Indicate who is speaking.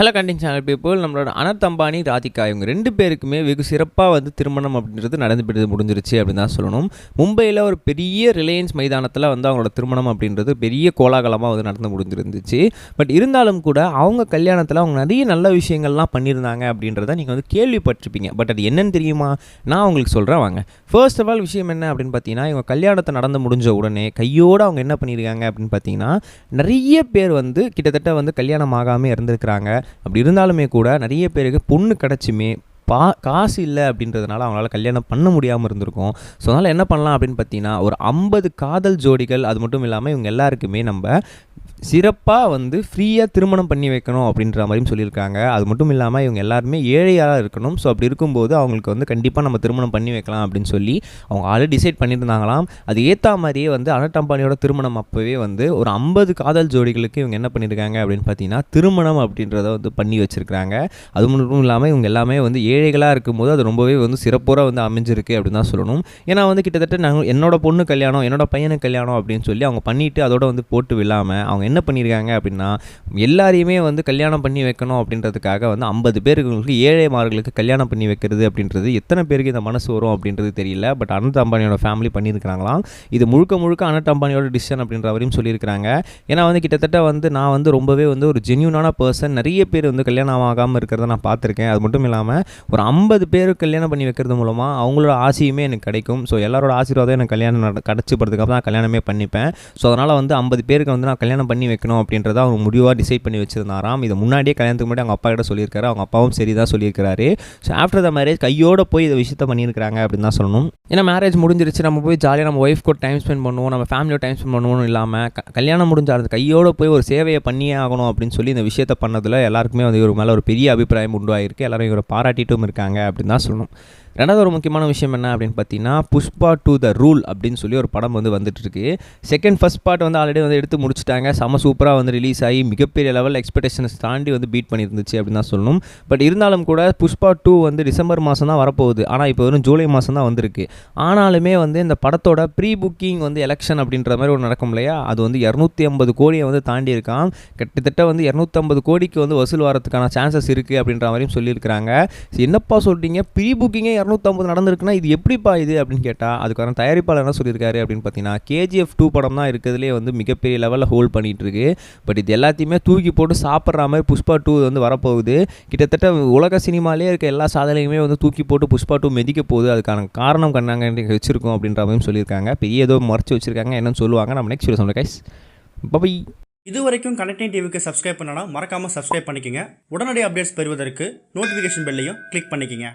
Speaker 1: Hello கண்டிங் channel people நம்மளோட அனத் அம்பானி ராதிகா இவங்க ரெண்டு பேருக்குமே வெகு சிறப்பாக வந்து திருமணம் அப்படின்றது நடந்துபிட்டு முடிஞ்சிருச்சு அப்படின்னு தான் சொல்லணும். மும்பையில் ஒரு பெரிய ரிலையன்ஸ் மைதானத்தில் வந்து அவங்களோட திருமணம் அப்படின்றது பெரிய கோலாகலமாக வந்து நடந்து முடிஞ்சிருந்துச்சு. பட் இருந்தாலும் கூட அவங்க கல்யாணத்தில் அவங்க நிறைய நல்ல விஷயங்கள்லாம் பண்ணியிருந்தாங்க அப்படின்றத நீங்கள் வந்து கேள்விப்பட்டிருப்பீங்க. பட் அது என்னன்னு தெரியுமா? நான் உங்களுக்கு சொல்கிறேன் வாங்க. ஃபர்ஸ்ட் ஆஃப் ஆல் விஷயம் என்ன அப்படின்னு பார்த்தீங்கன்னா இவங்க கல்யாணத்தை நடந்து முடிஞ்ச உடனே கையோடு அவங்க என்ன பண்ணியிருக்காங்க அப்படின்னு பார்த்தீங்கன்னா நிறைய பேர் வந்து கிட்டத்தட்ட வந்து கல்யாணம் ஆகாமல் இருந்திருக்கிறாங்க. அப்படி இருந்தாலுமே கூட நிறைய பேருக்கு பொண்ணு கிடச்சுமே பா காசு இல்லை அப்படின்றதுனால அவங்களால கல்யாணம் பண்ண முடியாமல் இருந்திருக்கும். ஸோ அதனால் என்ன பண்ணலாம் அப்படின்னு பார்த்தீங்கன்னா ஒரு ஐம்பது காதல் ஜோடிகள் அது மட்டும் இல்லாமல் இவங்க எல்லாருக்குமே நம்ம சிறப்பாக வந்து ஃப்ரீயாக திருமணம் பண்ணி வைக்கணும் அப்படின்ற மாதிரியும் சொல்லியிருக்காங்க. அது மட்டும் இல்லாமல் இவங்க எல்லாருமே ஏழையாக இருக்கணும். ஸோ அப்படி இருக்கும்போது அவங்களுக்கு வந்து கண்டிப்பாக நம்ம திருமணம் பண்ணி வைக்கலாம் அப்படின்னு சொல்லி அவங்க ஆல்ரெடி டிசைட் பண்ணியிருந்தாங்களாம். அது ஏற்ற மாதிரியே வந்து அனட் அம்பானியோட திருமணம் அப்போவே வந்து ஒரு ஐம்பது காதல் ஜோடிகளுக்கு இவங்க என்ன பண்ணியிருக்காங்க அப்படின்னு பார்த்தீங்கன்னா திருமணம் அப்படின்றத வந்து பண்ணி வச்சுருக்காங்க அது மட்டும் இல்லாமல் இவங்க எல்லாமே வந்து ஏழைகளாக இருக்கும்போது அது ரொம்பவே வந்து சிறப்புற வந்து அமைஞ்சிருக்கு அப்படின்னு தான் சொல்லணும். ஏன்னா வந்து கிட்டத்தட்ட நாங்கள் என்னோட பொண்ணு கல்யாணம் என்னோட பையனுக்கு கல்யாணம் அப்படின்னு சொல்லி அவங்க பண்ணிவிட்டு அதோட வந்து போட்டு விழாமல் அவங்க என்ன பண்ணியிருக்காங்க அப்படின்னா எல்லாரையுமே வந்து கல்யாணம் பண்ணி வைக்கணும் அப்படின்றதுக்காக வந்து ஐம்பது பேருக்கு ஏழைமார்களுக்கு கல்யாணம் பண்ணி வைக்கிறது அப்படின்றது எத்தனை பேருக்கு இந்த மனசு வரும் அப்படின்றது தெரியல. பட் அனந்த் அம்பானியோட ஃபேமிலி பண்ணியிருக்கிறாங்களாம். இது முழுக்க முழுக்க அனந்த் அம்பானியோட டிசிஷன் அப்படின்றவரையும் சொல்லியிருக்கிறாங்க. ஏன்னா வந்து கிட்டத்தட்ட வந்து நான் வந்து ரொம்பவே வந்து ஒரு ஜென்யூனான பர்சன் நிறைய பேர் வந்து கல்யாணம் ஆகாமல் இருக்கிறத நான் பார்த்துருக்கேன். அது மட்டும் இல்லாமல் ஒரு ஐம்பது பேர் கல்யாணம் பண்ணி வைக்கிறது மூலமாக அவங்களோட ஆசையுமே எனக்கு கிடைக்கும். ஸோ எல்லாரோட ஆசீர்வாதம் எனக்கு கல்யாணம் நட கிடச்சி போகிறதுக்காக தான் கல்யாணமே பண்ணிப்பேன். ஸோ அதனால் வந்து ஐம்பது பேருக்கு வந்து நான் கல்யாணம் பண்ணி வைக்கணும் அப்படின்றத அவங்க முடிவாக டிசைட் பண்ணி வச்சிருந்தாராம். இதை முன்னாடியே கல்யாணத்துக்கு முன்னாடி அவங்க அப்பா கிட்ட சொல்லியிருக்காரு. அவங்க அப்பாவும் சரி தான் சொல்லியிருக்காரு ஸோ ஆஃப்டர் த மேரேஜ் கையோட போய் இதை விஷயத்த பண்ணியிருக்காங்க அப்படின்னு தான் சொல்லணும். ஏன்னா மேரேஜ் முடிஞ்சிருச்சு. நம்ம போய் ஜாலியாக நம்ம ஒய்ஃப் கூட டைம் ஸ்பெண்ட் பண்ணுவோம். நம்ம ஃபேமிலியோட டைம் ஸ்பெண்ட் பண்ணுவோம் இல்லாமல் கல்யாணம் முடிஞ்ச அந்த கையோட போய் ஒரு சேவையை பண்ணியே ஆகணும் அப்படின்னு சொல்லி இந்த விஷயத்த பண்ணதில் எல்லாருக்குமே வந்து இவர் மேலே ஒரு பெரிய அபிப்பிராயம் உண்டாயிருக்கு. எல்லாரும் இவரை இருக்காங்க அப்படின்னு தான் சொல்லணும். ரெண்டாவது ஒரு முக்கியமான விஷயம் என்ன அப்படின்னு பார்த்தீங்கன்னா புஷ்பா டு த ரூல் அப்படின்னு சொல்லி ஒரு படம் வந்து வந்துட்டுருக்கு. செகண்ட் ஃபர்ஸ்ட் பார்ட் வந்து ஆல்ரெடி வந்து எடுத்து முடிச்சிட்டாங்க. செம சூப்பராக வந்து ரிலீஸ் ஆகி மிகப்பெரிய லெவல் எக்ஸ்பெக்டேஷன்ஸ் தாண்டி வந்து பீட் பண்ணியிருந்துச்சு அப்படின்னு தான் சொல்லணும். பட் இருந்தாலும் கூட புஷ்பா டூ வந்து டிசம்பர் மாதம் தான் வரப்போகுது. ஆனால் இப்போ வெறும் ஜூலை மாதம் தான் வந்திருக்கு. ஆனாலுமே வந்து இந்த படத்தோட ப்ரீ புக்கிங் வந்து எலெக்ஷன் அப்படின்ற மாதிரி ஒரு நடக்கும் இல்லையா? அது வந்து இரநூத்தி ஐம்பது கோடியை வந்து தாண்டி இருக்கான். கிட்டத்தட்ட வந்து இரநூத்தம்பது கோடிக்கு வந்து வசூல் வரதுக்கான சான்சஸ் இருக்குது அப்படின்ற மாதிரியும் சொல்லியிருக்கிறாங்க. என்னப்பா சொல்கிறீங்க ப்ரீ புக்கிங்கே இரநூத்தம்பது நடந்திருக்குன்னா இது எப்படிப்பா இது அப்படின்னு கேட்டால் அதுக்கான தயாரிப்பாளர் என்ன சொல்லியிருக்காரு அப்படின்னு பார்த்தீங்கன்னா கேஜிஎஃப் டூ படம் தான் இருக்கிறதுலே வந்து மிகப்பெரிய லெவலில் ஹோல்ட் பண்ணிகிட்டு இருக்கு பட் இது எல்லாத்தையுமே தூக்கி போட்டு சாப்பிட்ற மாதிரி புஷ்பா டூ வந்து வரப்போகுது. கிட்டத்தட்ட உலக சினிமாலேயே இருக்க எல்லா சாதனையுமே வந்து தூக்கி போட்டு புஷ்பா டூ மெதிக்க போகுது. அதுக்கான காரணம் கண்ணாங்க வச்சிருக்கோம் அப்படின்ற மாதிரியும் சொல்லியிருக்காங்க. பெரிய ஏதோ மறைச்சு வச்சிருக்காங்க என்னன்னு சொல்லுவாங்க. நம்ம நெக்ஸ்ட் வீடியோ சொல்லுங்கள் கைஸ் பை
Speaker 2: இது வரைக்கும் கனெக்டிங் டிவிக்கு சப்ஸ்கிரைப் பண்ணனா மறக்காமல் சப்ஸ்கிரைப் பண்ணிக்கோங்க. உடனடி அப்டேட்ஸ் பெறுவதற்கு நோட்டிஃபிகேஷன் பெல்லையும் கிளிக் பண்ணிக்கங்க.